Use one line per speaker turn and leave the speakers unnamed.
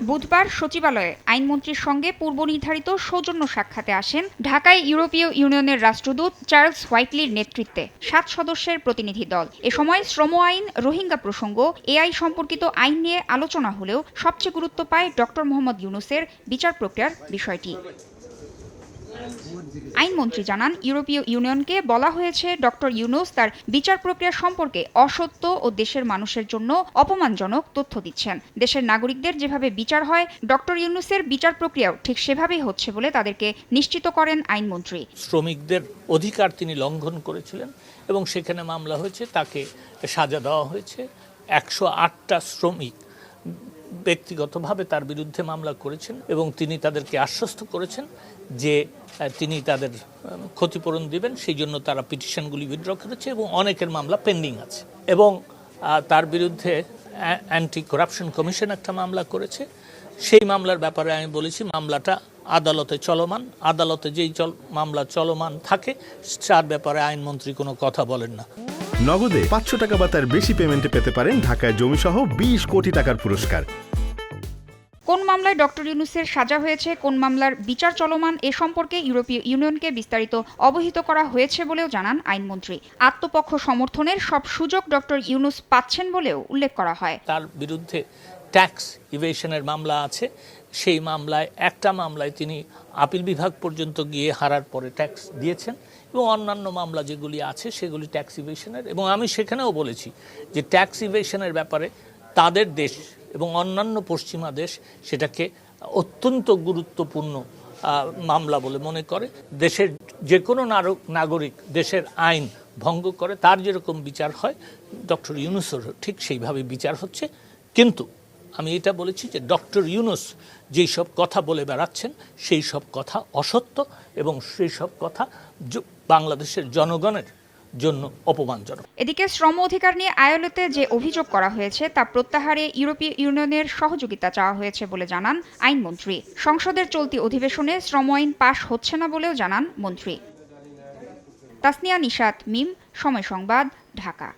বুধবার সচিবালয়ে আইনমন্ত্রীর সঙ্গে পূর্ব নির্ধারিত সৌজন্য সাক্ষাতে আসেন ঢাকায় ইউরোপীয় ইউনিয়নের রাষ্ট্রদূত চার্লস হোয়াইটলির নেতৃত্বে সাত সদস্যের প্রতিনিধি দল। এ সময় শ্রম আইন, রোহিঙ্গা প্রসঙ্গ, এআই সম্পর্কিত আইন নিয়ে আলোচনা হলেও সবচেয়ে গুরুত্ব পায় ডক্টর মোহাম্মদ ইউনুসের বিচার প্রক্রিয়ার বিষয়টি। আইনমন্ত্রী জানান, ইউরোপীয় ইউনিয়নকে বলা হয়েছে ডক্টর ইউনুস তার বিচার প্রক্রিয়া সম্পর্কে অসত্য ও দেশের মানুষের জন্য অপমানজনক তথ্য দিচ্ছেন। দেশের নাগরিকদের যেভাবে বিচার হয়, ডক্টর ইউনুসের বিচার প্রক্রিয়াও ঠিক সেভাবেই হচ্ছে বলে তাদেরকে নিশ্চিত করেন আইনমন্ত্রী।
শ্রমিকদের অধিকার তিনি লঙ্ঘন করেছিলেন এবং সেখানে মামলা হয়েছে, তাকে সাজা দেওয়া হয়েছে। একশো আটটা শ্রমিক ব্যক্তিগতভাবে তার বিরুদ্ধে মামলা করেছেন এবং তিনি তাদেরকে আশ্বস্ত করেছেন যে তিনি তাদের ক্ষতিপূরণ দিবেন, সেই জন্য তারা পিটিশনগুলি উইথড্র করেছে এবং অনেকের মামলা পেন্ডিং আছে। এবং তার বিরুদ্ধে অ্যান্টি করাপশন কমিশন একটা মামলা করেছে। সেই মামলার ব্যাপারে আমি বলেছি, মামলাটা আদালতে চলমান। আদালতে যেই চল, মামলা চলমান থাকে, তার ব্যাপারে আইনমন্ত্রী কোনো কথা বলেন না।
নগদে পাঁচশো টাকা বা তার বেশি পেমেন্টে পেতে পারেন ঢাকায় জমিসহ বিশ কোটি টাকার পুরস্কার।
কোন মামলায় ডক্টর ইউনুসের সাজা হয়েছে কোন মামলার বিচার চলমান এ সম্পর্কে ইউরোপীয় ইউনিয়নকে বিস্তারিত অবহিত করা হয়েছে বলেও জানান আইনমন্ত্রী। আত্মপক্ষ সমর্থনের সব সুযোগ ডক্টর ইউনুস পাচ্ছেন বলেও উল্লেখ করা হয়।
তার বিরুদ্ধে ট্যাক্স ইভেশনের মামলা আছে। সেই মামলায়, একটা মামলায় তিনি আপিল বিভাগ পর্যন্ত গিয়ে হারার পরে ট্যাক্স দিয়েছেন এবং অন্যান্য মামলা যেগুলি আছে সেগুলি ট্যাক্স ইভেশনের। এবং আমি সেখানেও বলেছি যে ট্যাক্স ইভেশনের ব্যাপারে তাদের দেশ এবং অন্যান্য পশ্চিমা দেশ সেটাকে অত্যন্ত গুরুত্বপূর্ণ মামলা বলে মনে করে। দেশের যে কোনো নাগরিক দেশের আইন ভঙ্গ করে, তার যেরকম বিচার হয়, ডক্টর ইউনুসেরও ঠিক সেইভাবে বিচার হচ্ছে। কিন্তু আমি এটা বলেছি যে ডক্টর ইউনুস যেই সব কথা বলে বেড়াচ্ছেন, সেই সব কথা অসত্য এবং সেই সব কথা বাংলাদেশের জনগণের জন্য অপমানজনক।
এদিকে শ্রম অধিকার নিয়ে আয়োলতে যে অভিযোগ করা হয়েছে, তা প্রত্যাহারে ইউরোপীয় ইউনিয়নের সহযোগিতা চাওয়া হয়েছে বলে জানান আইনমন্ত্রী। সংসদের চলতি অধিবেশনে শ্রম আইন পাশ হচ্ছে না বলেও জানান মন্ত্রী। তাসনিয়া নিশাত, মিম, সময় সংবাদ, ঢাকা।